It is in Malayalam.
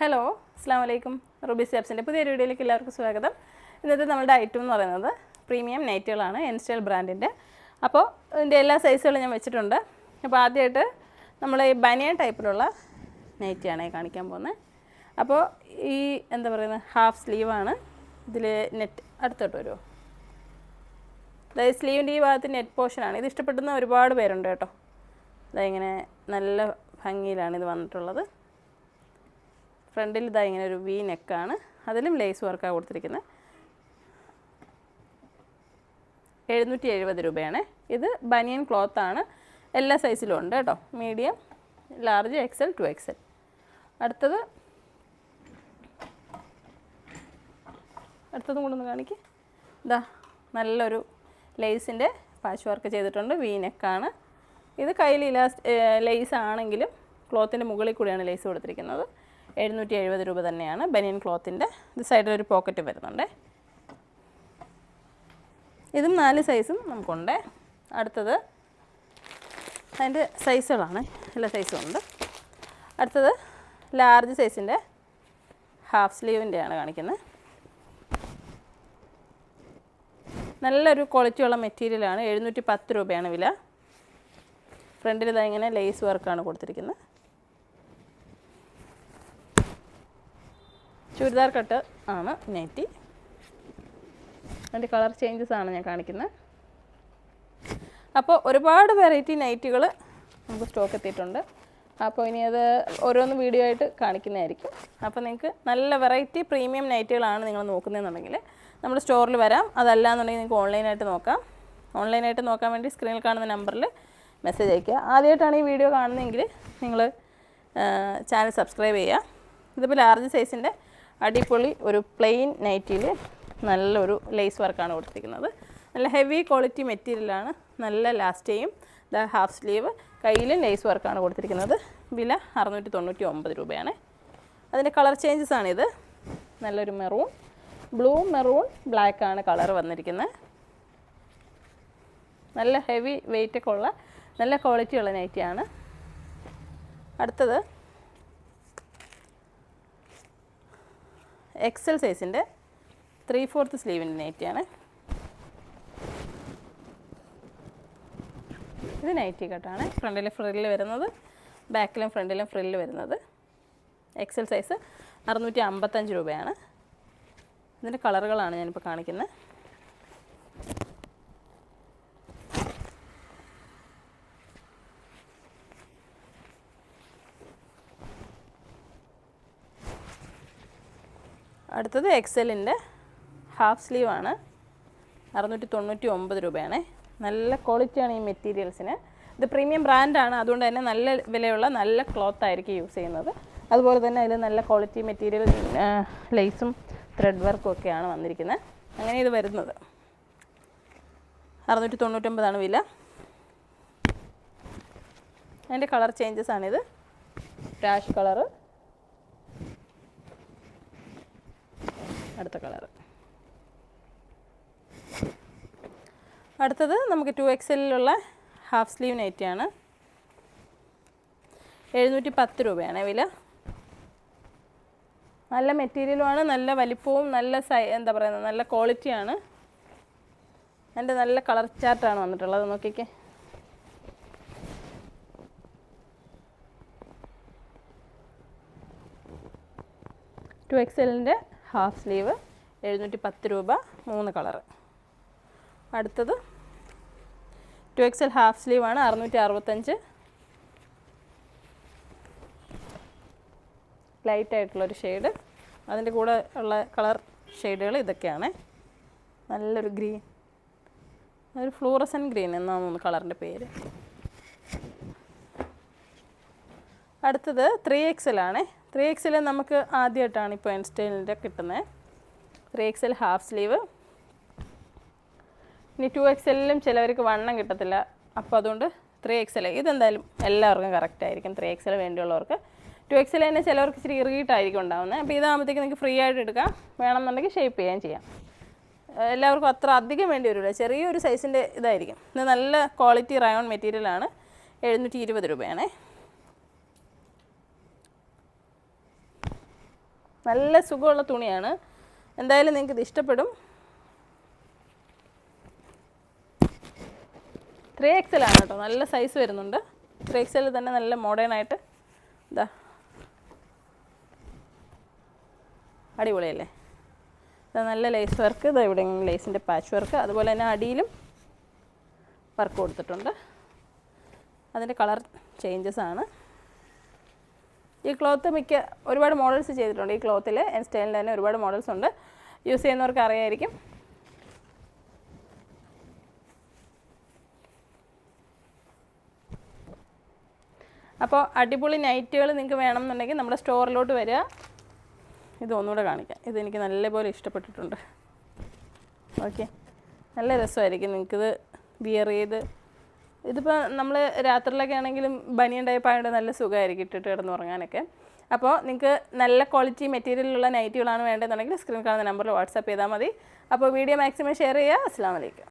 ഹലോ അസ്സാം വലൈക്കും റുബി സ്റ്റാപ്സിന്റെ പുതിയ വീഡിയോയിലേക്ക് എല്ലാവർക്കും സ്വാഗതം. ഇന്നത്തെ നമ്മുടെ ഐറ്റം എന്ന് പറയുന്നത് പ്രീമിയം നൈറ്റുകളാണ് എൻസ്റ്റൈൽ ബ്രാൻഡിന്റെ അപ്പോൾ ഇതിന്റെ എല്ലാ സൈസുകളും ഞാൻ വെച്ചിട്ടുണ്ട്. അപ്പോൾ ആദ്യമായിട്ട് നമ്മൾ ഈ ബനിയൻ ടൈപ്പിലുള്ള നൈറ്റിയാണ് കാണിക്കാൻ പോകുന്നത്. അപ്പോൾ ഈ എന്താ പറയുന്നത് ഹാഫ് സ്ലീവാണ് ഇതിൽ നെറ്റ് അടുത്തോട്ട് വരുമോ അതായത് സ്ലീവിന്റെ ഈ ഭാഗത്ത് നെറ്റ് പോർഷനാണ് ഇത് ഇഷ്ടപ്പെടുന്ന ഒരുപാട് പേരുണ്ട് കേട്ടോ. അതായത് ഇങ്ങനെ നല്ല ഭംഗിയിലാണ് ഇത് വന്നിട്ടുള്ളത്. ഫ്രണ്ടിൽ ഇതാ ഇങ്ങനെ ഒരു വി നെക്കാണ്. അതിലും ലേസ് വർക്കാണ് കൊടുത്തിരിക്കുന്നത്. എഴുന്നൂറ്റി എഴുപത് രൂപയാണ്. ഇത് ബനിയൻ ക്ലോത്ത് ആണ്. എല്ലാ സൈസിലും ഉണ്ട് കേട്ടോ. Medium large XL two XL. അടുത്തത് അടുത്തതും ഒന്ന് കാണിക്ക്. ഇതാ നല്ലൊരു ലേസിന്റെ പാച്ച് വർക്ക് ചെയ്തിട്ടുണ്ട്. വി നെക്കാണ്. ഇത് കയ്യിൽ ഇലാസ് ലേസ് ആണെങ്കിലും ക്ലോത്തിന്റെ മുകളിൽ കൂടിയാണ് ലേസ് കൊടുത്തിരിക്കുന്നത്. എഴുന്നൂറ്റി എഴുപത് രൂപ തന്നെയാണ് ബനിയൻ ക്ലോത്തിന്റെ. ഇത് സൈഡിൽ ഒരു പോക്കറ്റ് വരുന്നുണ്ട്. ഇതും നാല് സൈസും നമുക്കുണ്ട്. അടുത്തത് അതിന്റെ സൈസുകളാണ്. എല്ലാ സൈസും ഉണ്ട്. അടുത്തത് ലാർജ് സൈസിന്റെ ഹാഫ് സ്ലീവിന്റെയാണ് കാണിക്കുന്നത്. നല്ലൊരു ക്വാളിറ്റിയുള്ള മെറ്റീരിയലാണ്. എഴുന്നൂറ്റി പത്ത് രൂപയാണ് വില. ഫ്രണ്ടിൽ ഇതാ ഇങ്ങനെ ലേസ് വർക്കാണ് കൊടുത്തിരിക്കുന്നത്. ചുരിദാർ കട്ട് ആണ് നൈറ്റി. അതിന്റെ കളർ ചേഞ്ചസ് ആണ് ഞാൻ കാണിക്കുന്നത്. അപ്പോൾ ഒരുപാട് വെറൈറ്റി നൈറ്റികൾ നമുക്ക് സ്റ്റോക്ക് എത്തിയിട്ടുണ്ട്. അപ്പോൾ ഇനി അത് ഓരോന്ന് വീഡിയോ ആയിട്ട് കാണിക്കുന്നതായിരിക്കും. അപ്പോൾ നിങ്ങൾക്ക് നല്ല വെറൈറ്റി പ്രീമിയം നൈറ്റുകളാണ് നിങ്ങൾ നോക്കുന്നതെന്നുണ്ടെങ്കിൽ നമ്മൾ സ്റ്റോറിൽ വരാം. അതല്ല എന്നുണ്ടെങ്കിൽ നിങ്ങൾക്ക് ഓൺലൈനായിട്ട് നോക്കാം. ഓൺലൈനായിട്ട് നോക്കാൻ വേണ്ടി സ്ക്രീനിൽ കാണുന്ന നമ്പറിൽ മെസ്സേജ് അയയ്ക്കുക. ആദ്യമായിട്ടാണ് ഈ വീഡിയോ കാണുന്നതെങ്കിൽ നിങ്ങൾ ചാനൽ സബ്സ്ക്രൈബ് ചെയ്യുക. ഇതിപ്പോൾ ലാർജ് സൈസിന്റെ അടിപൊളി ഒരു പ്ലെയിൻ നൈറ്റിയിൽ നല്ലൊരു ലേസ് വർക്കാണ് കൊടുത്തിരിക്കുന്നത്. നല്ല ഹെവി ക്വാളിറ്റി മെറ്റീരിയലാണ് നല്ല ലാസ്റ്റ് ചെയ്യും ദ ഹാഫ് സ്ലീവ് കയ്യിലും ലേസ് വർക്കാണ് കൊടുത്തിരിക്കുന്നത്. വില അറുന്നൂറ്റി തൊണ്ണൂറ്റി ഒമ്പത് രൂപയാണ് അതിന്റെ കളർ ചേഞ്ചസ് ആണിത് നല്ലൊരു മെറൂൺ ബ്ലൂ മെറൂൺ ബ്ലാക്ക് ആണ് കളർ വന്നിരിക്കുന്നത് നല്ല ഹെവി വെയിറ്റൊക്കെ ഉള്ള നല്ല ക്വാളിറ്റി ഉള്ള നൈറ്റിയാണ് അടുത്തത് എക്സൽ സൈസിന്റെ ത്രീ ഫോർത്ത് സ്ലീവിന്റെ നൈറ്റിയാണ് ഇത് നൈറ്റി കട്ടാണ് ഫ്രണ്ടിൽ ഫ്രില്ല് വരുന്നത്. ബാക്കിലും ഫ്രണ്ടിലും ഫ്രില്ല് വരുന്നത്. എക്സൽ സൈസ് അറുന്നൂറ്റി അമ്പത്തഞ്ച് രൂപയാണ്. ഇതിന്റെ കളറുകളാണ് ഞാനിപ്പോൾ കാണിക്കുന്നത് അടുത്തത് എക്സലിന്റെ ഹാഫ് സ്ലീവാണ്. അറുന്നൂറ്റി തൊണ്ണൂറ്റി ഒമ്പത് രൂപയാണ്. നല്ല ക്വാളിറ്റിയാണ് ഈ മെറ്റീരിയൽസിന്. ഇത് പ്രീമിയം ബ്രാൻഡാണ്. അതുകൊണ്ട് തന്നെ നല്ല വിലയുള്ള നല്ല ക്ലോത്ത് ആയിരിക്കും യൂസ് ചെയ്യുന്നത്. അതുപോലെ തന്നെ അതിൽ നല്ല ക്വാളിറ്റി മെറ്റീരിയൽ ലേസും ത്രെഡ് വർക്കും ഒക്കെയാണ് വന്നിരിക്കുന്നത്. അങ്ങനെ ഇത് വരുന്നത്. അറുന്നൂറ്റി തൊണ്ണൂറ്റൊമ്പതാണ് വില. അതിന്റെ കളർ ചേഞ്ചസ് ആണിത്. രാഷ് കളറ്. അടുത്ത കളർ അടുത്തത് നമുക്ക് ടു എക്സലിലുള്ള ഹാഫ് സ്ലീവ് നൈറ്റിയാണ് എഴുന്നൂറ്റി പത്ത് രൂപയാണ് വില. നല്ല മെറ്റീരിയലുമാണ് നല്ല വലിപ്പവും നല്ല സൈ എന്താ പറയുന്നത് നല്ല ക്വാളിറ്റിയാണ് എന്റെ നല്ല കളർ ചാർട്ടാണ് വന്നിട്ടുള്ളത് നോക്കിക്കേ. ടു എക്സലിന്റെ ഹാഫ് സ്ലീവ് എഴുന്നൂറ്റി പത്ത് രൂപ മൂന്ന് കളറ്. അടുത്തത് ടു എക്സൽ ഹാഫ് സ്ലീവാണ് അറുന്നൂറ്റി അറുപത്തഞ്ച് ലൈറ്റ് ആയിട്ടുള്ളൊരു ഷെയ്ഡ് അതിന്റെ കൂടെ ഉള്ള കളർ ഷെയ്ഡുകൾ ഇതൊക്കെയാണ്. നല്ലൊരു ഗ്രീൻ ഒരു ഫ്ലൂറസൻ ഗ്രീൻ എന്നാണ് തോന്നുന്നു കളറിന്റെ പേര്. അടുത്തത് ത്രീ എക്സലാണ് ത്രീ എക്സൽ നമുക്ക് ആദ്യമായിട്ടാണ് ഇപ്പോൾ എൻസ്റ്റൈലിന്റെ കിട്ടുന്നത് ത്രീ എക്സൽ ഹാഫ് സ്ലീവ് ഇനി ടു എക്സലിലും ചിലവർക്ക് വണ്ണം കിട്ടത്തില്ല. അപ്പോൾ അതുകൊണ്ട് ത്രീ എക്സൽ ഇതെന്തായാലും എല്ലാവർക്കും കറക്റ്റ് ആയിരിക്കും ത്രീ എക്സൽ വേണ്ടിയുള്ളവർക്ക്. ടു എക്സൽ തന്നെ ചിലവർക്ക് ഇച്ചിരി ഇറുകിയിട്ടായിരിക്കും ഉണ്ടാകുന്നത് അപ്പോൾ ഇതാകുമ്പോഴത്തേക്ക് നിങ്ങൾക്ക് ഫ്രീ ആയിട്ട് എടുക്കാം. വേണമെന്നുണ്ടെങ്കിൽ ഷേപ്പ് ചെയ്യാൻ ചെയ്യാം. എല്ലാവർക്കും അത്ര അധികം വേണ്ടി വരില്ല ചെറിയൊരു സൈസിന്റെ ഇതായിരിക്കും. ഇത് നല്ല ക്വാളിറ്റി റയോൺ മെറ്റീരിയലാണ് എഴുന്നൂറ്റി ഇരുപത് രൂപയാണേ. നല്ല സുഖമുള്ള തുണിയാണ്. എന്തായാലും നിങ്ങൾക്ക് ഇത് ഇഷ്ടപ്പെടും. ത്രീ എക്സൽ ആണ് കേട്ടോ. നല്ല സൈസ് വരുന്നുണ്ട്. ത്രീ എക്സൽ തന്നെ നല്ല മോഡേൺ ആയിട്ട് ഇതാ. അടിപൊളിയല്ലേ? ഇതാ നല്ല ലേസ് വർക്ക് ഇതാ ഇവിടെ ലേസിന്റെ പാച്ച് വർക്ക് അതുപോലെ തന്നെ അടിയിലും വർക്ക് കൊടുത്തിട്ടുണ്ട്. അതിന്റെ കളർ ചേഞ്ചസ് ആണ്. ഈ ക്ലോത്ത് മിക്ക ഒരുപാട് മോഡൽസ് ചെയ്തിട്ടുണ്ട്. ഈ ക്ലോത്തിൽ എൻ സ്റ്റൈലിൽ തന്നെ ഒരുപാട് മോഡൽസ് ഉണ്ട്. യൂസ് ചെയ്യുന്നവർക്ക് അറിയായിരിക്കും. അപ്പോൾ അടിപൊളി നൈറ്റുകൾ നിങ്ങൾക്ക് വേണമെന്നുണ്ടെങ്കിൽ നമ്മുടെ സ്റ്റോറിലോട്ട് വരിക. ഇത് ഒന്നുകൂടെ കാണിക്കാം. ഇതെനിക്ക് നല്ലപോലെ ഇഷ്ടപ്പെട്ടിട്ടുണ്ട്. ഓക്കെ നല്ല രസമായിരിക്കും. നിങ്ങൾക്കിത് വിയർ ചെയ്ത് ഇതിപ്പോൾ നമ്മൾ രാത്രിയിലൊക്കെ ആണെങ്കിലും ബനിയൻ ടൈപ്പ് ആയതുകൊണ്ട് നല്ല സുഖമായിരിക്കും ഇട്ടിട്ട് കിടന്ന് ഉറങ്ങാനൊക്കെ അപ്പോൾ നിങ്ങൾക്ക് നല്ല ക്വാളിറ്റി മെറ്റീരിയലുള്ള നൈറ്റുകളാണ് വേണ്ടതെന്നുണ്ടെങ്കിൽ സ്ക്രീൻ കാണുന്ന നമ്പറിൽ വാട്സാപ്പ് ചെയ്താൽ മതി. അപ്പോൾ വീഡിയോ മാക്സിമം ഷെയർ ചെയ്യുക. അസ്സാം വലൈക്കും